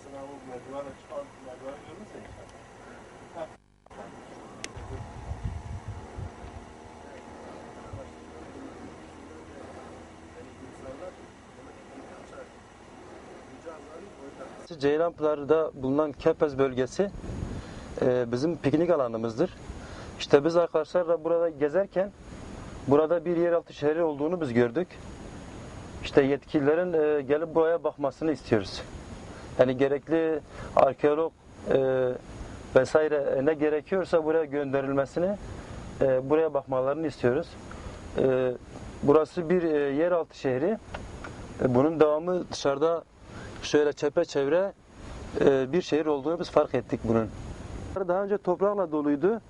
Aslında o merdivene çıkan merdiveni görürse inşallah. Ceylanpınar'da bulunan Kepez bölgesi e, bizim piknik alanımızdır. İşte biz arkadaşlarla burada gezerken burada bir yeraltı şehri olduğunu biz gördük. İşte yetkililerin e, gelip buraya bakmasını istiyoruz. Yani gerekli arkeolog e, vesaire e, ne gerekiyorsa buraya gönderilmesini e, buraya bakmalarını istiyoruz. E, burası bir e, yeraltı şehri. E, bunun devamı dışarıda şöyle çepeçevre e, bir şehir olduğunu biz fark ettik bunun. Daha önce toprakla doluydu.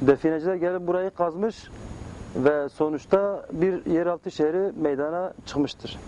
Defineciler gelip burayı kazmış ve sonuçta bir yeraltı şehri meydana çıkmıştır.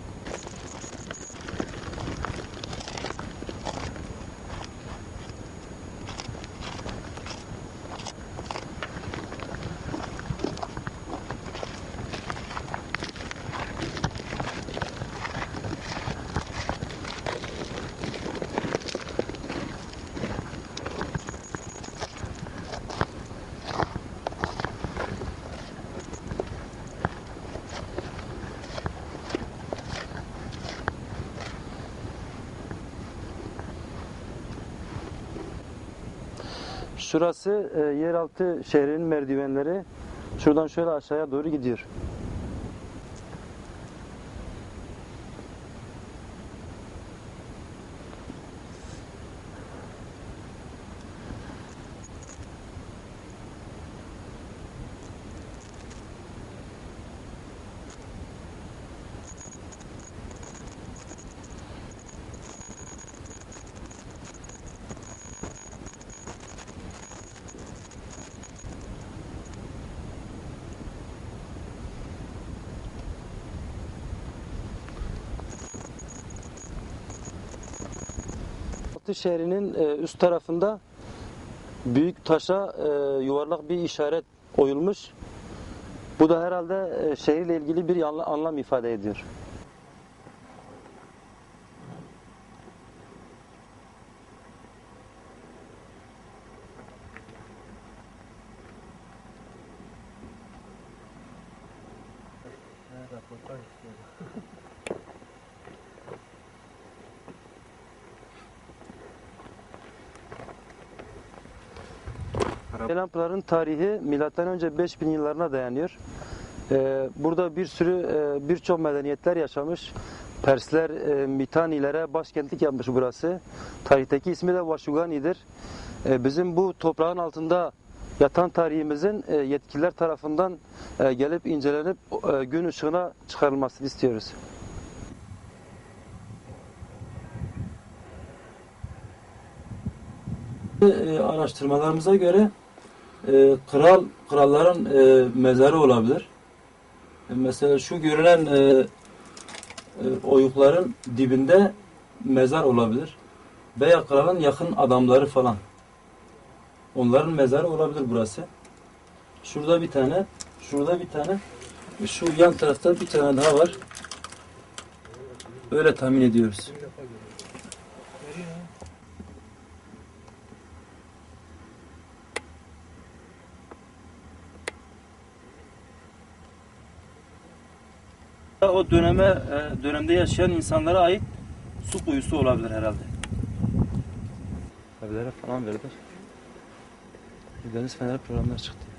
Şurası e, yeraltı şehrinin merdivenleri. Şuradan şöyle aşağıya doğru gidiyor. Yeraltı şehrinin e, üst tarafında büyük taşa e, yuvarlak bir işaret oyulmuş. Bu da herhalde e, şehirle ilgili bir anla- anlam ifade ediyor. Ceylanpınar'ın tarihi milattan önce 5000 yıllarına dayanıyor. Ee, burada bir sürü e, birçok medeniyetler yaşamış. Persler e, Mitanilere başkentlik yapmış burası. Tarihteki ismi de Vaşugani'dir. E, bizim bu toprağın altında yatan tarihimizin yetkililer tarafından gelip incelenip gün ışığına çıkarılmasını istiyoruz. Araştırmalarımıza göre e, kral kralların e, mezarı olabilir. E, mesela şu görülen e, e, oyukların dibinde mezar olabilir. Veya kralın yakın adamları falan. Onların mezarı olabilir burası. Şurada bir tane, şurada bir tane, şu yan tarafta bir tane daha var. Öyle tahmin ediyoruz. O döneme e, dönemde yaşayan insanlara ait su kuyusu olabilir herhalde. Evlere falan verdiler. Deniz feneri programlar çıktı.